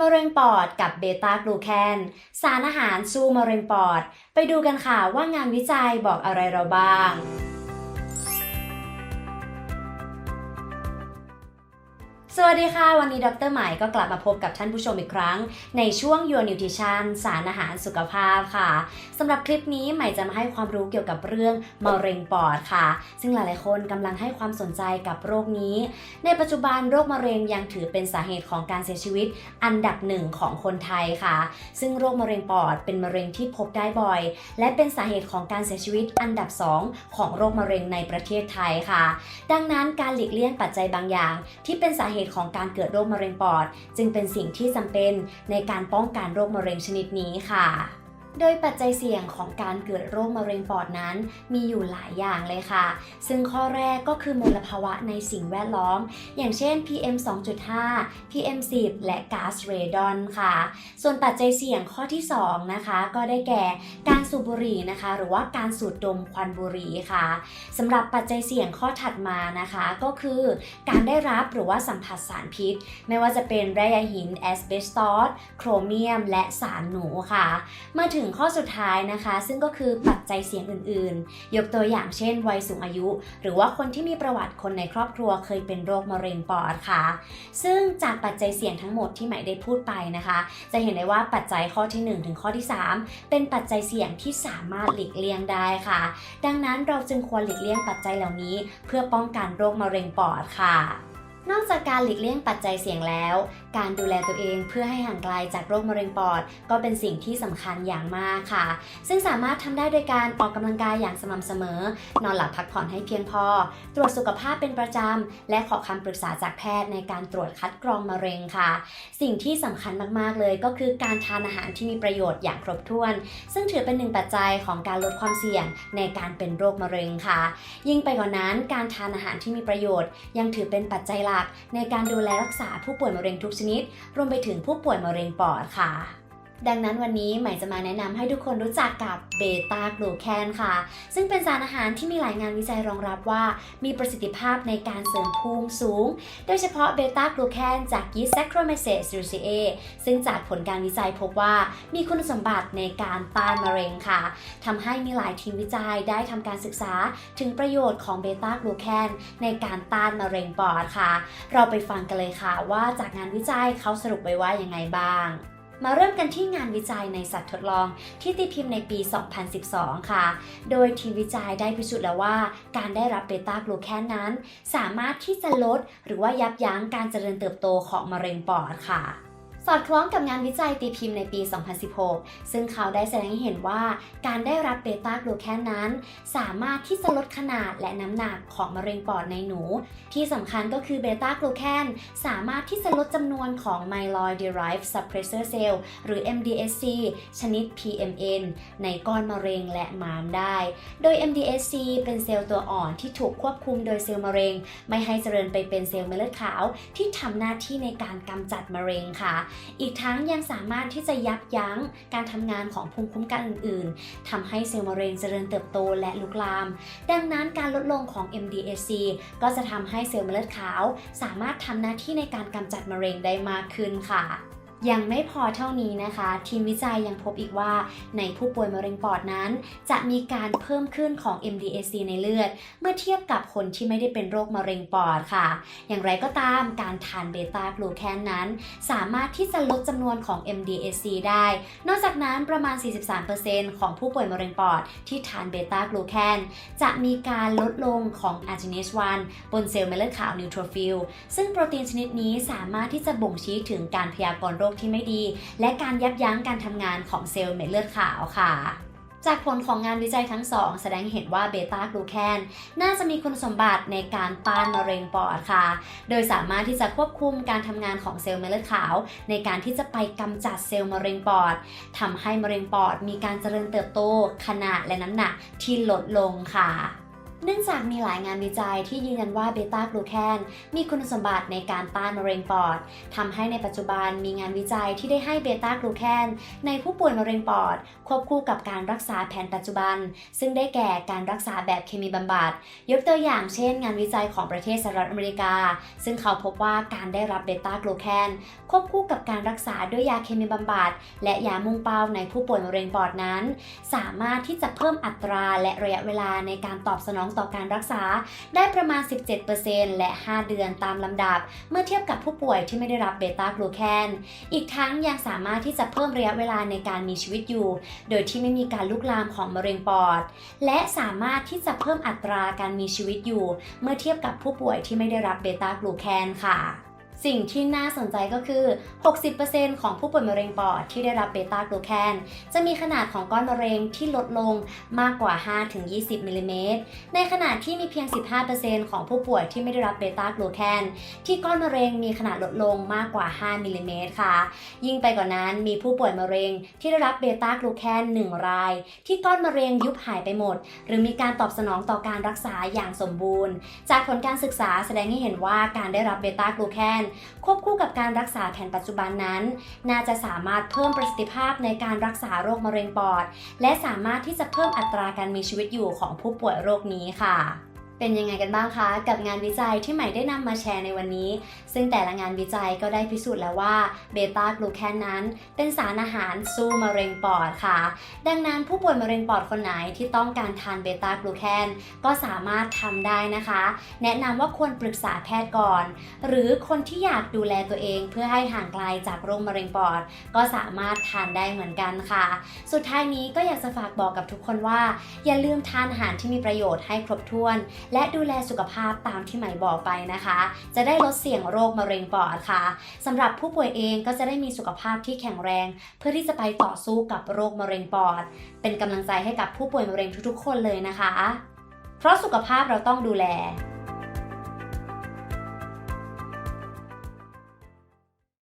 มะเร็งปอดกับเบต้ากลูแคน สารอาหารสู้มะเร็งปอด ไปดูกันค่ะว่างานวิจัยบอกอะไรเราบ้าง สวัสดีค่ะ วันนี้ดรหมายก็กลับมาพบกับท่านผู้ชมอีกครั้ง ในช่วง Your Nutrition สารอาหารสุขภาพค่ะสำหรับคลิปนี้ใหม่จะมาให้ความรู้เกี่ยวกับเรื่องมะเร็งปอดค่ะ ซึ่งหลายๆ คนกำลังให้ความสนใจกับโรคนี้ ในปัจจุบันโรคมะเร็งยังถือเป็นสาเหตุของการเสียชีวิต อันดับหนึ่งของคนไทยค่ะ ซึ่งโรคมะเร็งปอดเป็นมะเร็งที่พบได้บ่อย และเป็นสาเหตุของการเสียชีวิตอันดับ 2 ของโรคมะเร็งในประเทศไทยค่ะ ดังนั้นการหลีกเลี่ยงปัจจัยบางอย่าง ที่เป็นสาเหตุของการเกิดโรคมะเร็งปอด จึงเป็นสิ่งที่จำเป็นในการป้องกันโรคมะเร็งชนิดนี้ค่ะ โดยปัจจัยเสี่ยงของการเกิดโรคมะเร็งปอดนั้น มีอยู่หลายอย่างเลยค่ะ ซึ่งข้อแรกก็คือมลภาวะในสิ่งแวดล้อม อย่างเช่น PM 2.5 PM 10 และก๊าซเรดอนค่ะ ส่วนปัจจัยเสี่ยงข้อที่ 2 นะคะ ก็ได้แก่การสูบบุหรี่นะคะ หรือว่าการสูดดมควันบุหรี่ค่ะสำหรับปัจจัยเสี่ยงข้อถัดมานะคะ ก็คือการได้รับหรือว่าสัมผัสสารพิษ ไม่ว่าจะเป็นแร่หินแอสเบสตอสโครเมียม และสารหนูค่ะ เมาถึงข้อสุดท้ายนะคะ ซึ่งก็คือปัจจัยเสี่ยงอื่นๆ ยกตัวอย่างเช่น วัยสูงอายุ หรือว่าคนที่มีประวัติคนในครอบครัวเคยเป็นโรคมะเร็งปอดค่ะ ซึ่งจากปัจจัยเสี่ยงทั้งหมดที่หม่ได้พูดไปนะคะ จะเห็นได้ว่าปัจจัยข้อที่ 1 ถึงข้อที่ 3 เป็นปัจจัยเสี่ยงที่สามารถหลีกเลี่ยงได้ค่ะ ดังนั้นเราจึงควรหลีกเลี่ยงปัจจัยเหล่านี้ เพื่อป้องกันโรคมะเร็งปอดค่ะ นอกจากการหลีกเลี่ยงปัจจัยเสี่ยงแล้ว การดูแลตัวเองเพื่อให้ห่างไกลจากโรคมะเร็งปอด ก็เป็นสิ่งที่สำคัญอย่างมากค่ะ ซึ่งสามารถทำได้โดยการออกกำลังกายอย่างสม่ำเสมอ นอนหลับพักผ่อนให้เพียงพอ ตรวจสุขภาพเป็นประจำและขอคำปรึกษาจากแพทย์ในการตรวจคัดกรองมะเร็งค่ะ สิ่งที่สำคัญมากๆเลยก็คือการทานอาหารที่มีประโยชน์อย่างครบถ้วน ซึ่งถือเป็นหนึ่งปัจจัยของการลดความเสี่ยงในการเป็นโรคมะเร็งค่ะ ยิ่งไปกว่านั้นการทานอาหารที่มีประโยชน์ ยังถือเป็นปัจจัยหลักในการดูแลรักษาผู้ป่วยมะเร็งทุกชนิด รวมไปถึงผู้ป่วยมะเร็งปอดค่ะ ดังนั้นวันนี้ใหม่จะมาแนะนำให้ทุกคนรู้จักกับเบต้ากลูแคนค่ะ ซึ่งเป็นสารอาหารที่มีหลายงานวิจัยรองรับว่า มีประสิทธิภาพในการเสริมภูมิสูง โดยเฉพาะเบต้ากลูแคนจากยีสต์ Saccharomyces c e r e ซึ่งจากผลการวิจัยพบว่ามีคุณสมบัติในการต้านมะเร็งค่ะทำให้มีหลายทีมวิจัยได้ทำการศึกษาถึงประโยชน์ของเบต้ากลูแคนในการต้านมะเร็งปอดค่ะ เราไปฟังกันเลยค่ะว่าจากงานวิจัยเขาสรุปไว้ว่ายังไงบ้าง มาเริ่มกันที่งานวิจัยในสัตว์ทดลองที่ตีพิมพ์ในปี 2012 ค่ะ โดยทีมวิจัยได้พิสูจน์แล้วว่า การได้รับเบต้ากลูแคนนั้น สามารถที่จะลดหรือว่ายับยั้งการเจริญเติบโตของมะเร็งปอดค่ะ สอดคล้องกับงานวิจัยตีพิมพ์ในปี 2016 ซึ่งเขาได้แสดงให้เห็นว่าการได้รับเบต้ากลูแคนนั้น สามารถที่จะลดขนาดและน้ำหนักของมะเร็งปอดในหนู ที่สำคัญก็คือเบต้ากลูแคนสามารถที่จะลดจำนวนของ myeloid derived suppressor cell หรือ MDSC ชนิด PMN ในก้อนมะเร็งและม้ามได้ โดย MDSC เป็นเซลล์ตัวอ่อนที่ถูกควบคุมโดยเซลล์มะเร็ง ไม่ให้เจริญไปเป็นเซลล์เม็ดเลือดขาว ที่ทำหน้าที่ในการกำจัดมะเร็งค่ะอีกทั้งยังสามารถที่จะยับยั้งการทำงานของภูมิคุ้มกันอื่น ๆทำให้เซลล์มะเร็งเจริญเติบโตและลุกลาม ดังนั้นการลดลงของ MDSC ก็จะทำให้เซลล์เม็ดเลือดขาว สามารถทำหน้าที่ในการกำจัดมะเร็งได้มากขึ้นค่ะ ยังไม่พอเท่านี้นะคะ ทีมวิจัยยังพบอีกว่า ในผู้ป่วยมะเร็งปอดนั้น จะมีการเพิ่มขึ้นของ MDSC ในเลือด เมื่อเทียบกับคนที่ไม่ได้เป็นโรคมะเร็งปอดค่ะ อย่างไรก็ตามการทานเบต้ากลูแคนนั้น สามารถที่จะลดจำนวนของ MDSC ได้ นอกจากนั้นประมาณ 43%ของผู้ป่วยมะเร็งปอดที่ทานเบต้ากลูแคนจะมีการลดลงของ a r g i n a s e 1บนเซลล์เม็ดเลือดขาวนิวโทรฟิลซึ่งโปรตีนชนิดนี้สามารถที่จะบ่งชี้ถึงการพยากรณ์โรคที่ไม่ดี และการยับยั้งการทำงานของเซลล์เม็ดเลือดขาวค่ะจากผลของงานวิจัยทั้งสองแสดงเห็นว่าเบต้ากลูแคนน่าจะมีคุณสมบัติในการต้านมะเร็งปอดค่ะ โดยสามารถที่จะควบคุมการทำงานของเซลล์เม็ดเลือดขาว ในการที่จะไปกำจัดเซลล์มะเร็งปอดทำให้มะเร็งปอดมีการเจริญเติบโตขนาดและน้ำหนักที่ลดลงค่ะ เนื่องจากมีหลายงานวิจัยที่ยืนยันว่าเบต้ากลูแคนมีคุณสมบัติในการต้านมะเร็งปอดทำให้ในปัจจุบันมีงานวิจัยที่ได้ให้เบต้ากลูแคนในผู้ป่วยมะเร็งปอด ควบคู่กับการรักษาแผนปัจจุบัน ซึ่งได้แก่การรักษาแบบเคมีบำบัดยกตัวอย่างเช่น งานวิจัยของประเทศสหรัฐอเมริกา ซึ่งเขาพบว่าการได้รับเบต้ากลูแคนควบคู่กับการรักษาด้วยยาเคมีบำบัดและยามุ่งเป้าในผู้ป่วยมะเร็งปอดนั้น สามารถที่จะเพิ่มอัตราและระยะเวลาในการตอบสนองต่อการรักษา ได้ประมาณ 17%และ 5 เดือนตามลำดับ เมื่อเทียบกับผู้ป่วยที่ไม่ได้รับเบต้ากลูแคน อีกทั้งยังสามารถที่จะเพิ่มระยะเวลาในการมีชีวิตอยู่ โดยที่ไม่มีการลุกลามของมะเร็งปอด และสามารถที่จะเพิ่มอัตราการมีชีวิตอยู่ เมื่อเทียบกับผู้ป่วยที่ไม่ได้รับเบต้ากลูแคนค่ะ สิ่งที่น่าสนใจก็คือ 60%ของผู้ป่วยมะเร็งปอดที่ได้รับเบต้ากลูแคนจะมีขนาดของก้อนมะเร็งที่ลดลงมากกว่า 5-20มิลลิเมตร ในขณะที่มีเพียง 15%ของผู้ป่วยที่ไม่ได้รับเบต้ากลูแคนที่ก้อนมะเร็งมีขนาดลดลงมากกว่า 5มิลลิเมตรค่ะ ยิ่งไปกว่านั้นมีผู้ป่วยมะเร็งที่ได้รับเบต้ากลูแคน1 ราย ที่ก้อนมะเร็งยุบหายไปหมด หรือมีการตอบสนองต่อการรักษาอย่างสมบูรณ์ จากผลการศึกษาแสดงให้เห็นว่าการได้รับเบต้ากลูแคนควบคู่กับการรักษาแผนปัจจุบันนั้น น่าจะสามารถเพิ่มประสิทธิภาพในการรักษาโรคมะเร็งปอด และสามารถที่จะเพิ่มอัตราการมีชีวิตอยู่ของผู้ป่วยโรคนี้ค่ะ เป็นยังไงกันบ้างคะ กับงานวิจัยที่ใหม่ได้นำมาแชร์ในวันนี้ ซึ่งแต่ละงานวิจัยก็ได้พิสูจน์แล้วว่าเบต้ากลูแคนนั้น เป็นสารอาหารสู้มะเร็งปอดค่ะ ดังนั้นผู้ป่วยมะเร็งปอดคนไหนที่ต้องการทานเบต้ากลูแคนก็สามารถทำได้นะคะ แนะนำว่าควรปรึกษาแพทย์ก่อน หรือคนที่อยากดูแลตัวเองเพื่อให้ห่างไกลจากโรคมะเร็งปอด ก็สามารถทานได้เหมือนกันค่ะ สุดท้ายนี้ก็อยากจะฝากบอกกับทุกคนว่า อย่าลืมทานอาหารที่มีประโยชน์ให้ครบถ้วนและดูแลสุขภาพตามที่หมายบอกไปนะคะ จะได้ลดเสี่ยงโรคมะเร็งปอดค่ะสำหรับผู้ป่วยเองก็จะได้มีสุขภาพที่แข็งแรง เพื่อที่จะไปต่อสู้กับโรคมะเร็งปอด เป็นกำลังใจให้กับผู้ป่วยมะเร็งทุกๆ คนเลยนะคะ เพราะสุขภาพเราต้องดูแล